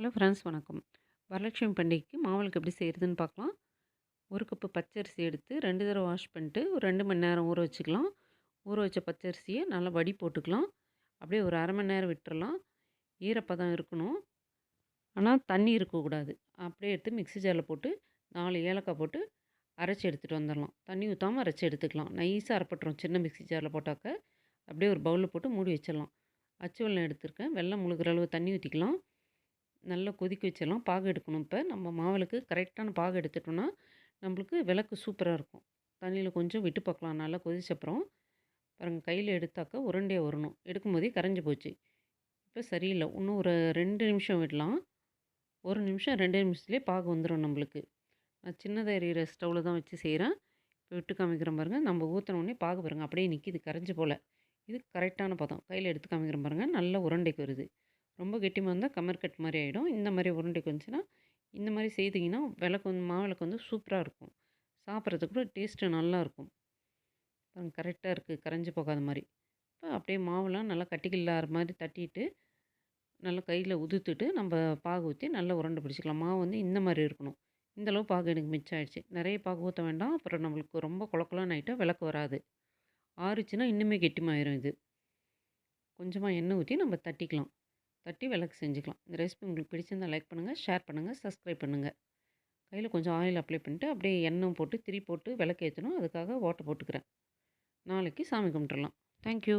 Hello! Friends வணக்கம். வரலட்சுமி பண்டிகைக்கு மாவளுக்கு எப்படி செய்கிறதுன்னு பார்க்கலாம். ஒரு கப்பு பச்சரிசி எடுத்து ரெண்டு தடவை வாஷ் பண்ணிட்டு ஒரு ரெண்டு மணி நேரம் ஊற வச்சுக்கலாம். ஊற வச்ச பச்சரிசியை நல்லா வடி போட்டுக்கலாம். அப்படியே ஒரு அரை மணி நேரம் விட்டுறலாம். ஈரப்பதம் இருக்கணும். ஆனால் தண்ணி இருக்கக்கூடாது. அப்படியே எடுத்து மிக்ஸி ஜாரில் போட்டு நாலு ஏலக்காய் போட்டு அரைச்சி எடுத்துகிட்டு வந்துடலாம். தண்ணி ஊற்றாமல் அரைச்சி எடுத்துக்கலாம். நைஸாக அரைப்பட்டுரும். சின்ன மிக்ஸி ஜாரில் போட்டாக்க. அப்படியே ஒரு பவுலில் போட்டு மூடி வச்சிடலாம். அச்சு வெள்ளம் எடுத்திருக்கேன். வெள்ளம் முழுகிற அளவு தண்ணி ஊற்றிக்கலாம் நல்லா கொதிக்க வச்சிடலாம். பாகு எடுக்கணும் இப்போ. நம்ம மாவளுக்கு கரெக்டான பாகு எடுத்துட்டோம்னா நம்மளுக்கு விளக்கு சூப்பராக இருக்கும். தண்ணியில் கொஞ்சம் விட்டு பார்க்கலாம். நல்லா கொதிச்சப்புறம் பாருங்கள் கையில் எடுத்தாக்க உருண்டையாக வரணும். எடுக்கும் போதே கரைஞ்சி போச்சு. இப்போ சரியில்லை. இன்னும் ஒரு ரெண்டு நிமிஷம் விடலாம். ஒரு நிமிஷம் ரெண்டு நிமிஷத்துலேயே பாகு வந்துடும் நம்மளுக்கு. நான் சின்னதாக எரியிற ஸ்டவ்வில் தான் வச்சு செய்கிறேன் இப்போ விட்டு காமிக்கிறேன் பாருங்கள் நம்ம ஊற்றினோடனே பாகு பாருங்கள் அப்படியே நிற்கிது கரைஞ்சி போல். இது கரெக்டான பதம். கையில் எடுத்து காமிக்கிறேன் பாருங்கள் நல்ல உருண்டைக்கு வருது. ரொம்ப கெட்டிமாக இருந்தால் கமர் கட் மாதிரி ஆகிடும் இந்த மாதிரி உருண்டைக்கு வந்துச்சுன்னா இந்த மாதிரி செய்திங்கன்னா விளக்கு வந்து மாவிளக்கு வந்து சூப்பராக இருக்கும். சாப்பிட்றதுக்கு கூட டேஸ்ட்டு நல்லாயிருக்கும் பாருங்கள் கரெக்டாக இருக்குது கரைஞ்சி போகாத மாதிரி இப்போ அப்படியே மாவுலாம் நல்லா கட்டிக்கில்லாத மாதிரி தட்டிட்டு நல்லா கையில் உதுத்துட்டு நம்ம பாகு ஊற்றி நல்லா உருண்டை பிடிச்சிக்கலாம். மாவு வந்து இந்த மாதிரி இருக்கணும். இந்தளவு பாகு எனக்கு மிச்சம் ஆகிடுச்சு நிறைய பாகு ஊற்ற வேண்டாம். அப்புறம் நம்மளுக்கு ரொம்ப குளக்குலான்னு ஆகிட்டா விளக்கு வராது. ஆறுச்சுன்னா இன்னுமே கெட்டிமாயிரும் இது. கொஞ்சமாக எண்ணெய் ஊற்றி நம்ம தட்டிக்கலாம். தட்டி விளக்கு செஞ்சுக்கலாம். இந்த ரெசிபி உங்களுக்கு பிடிச்சிருந்தால் லைக் பண்ணுங்கள் ஷேர் பண்ணுங்கள் சப்ஸ்கிரைப் பண்ணுங்கள் கையில் கொஞ்சம் ஆயில் அப்ளை பண்ணிட்டு அப்படியே எண்ணெய் போட்டு திரி போட்டு விளக்கு ஏற்றணும் அதுக்காக ஓட்டை போட்டுக்கிறேன். நாளைக்கு சாமி கும்பிட்டுறலாம். தேங்க்யூ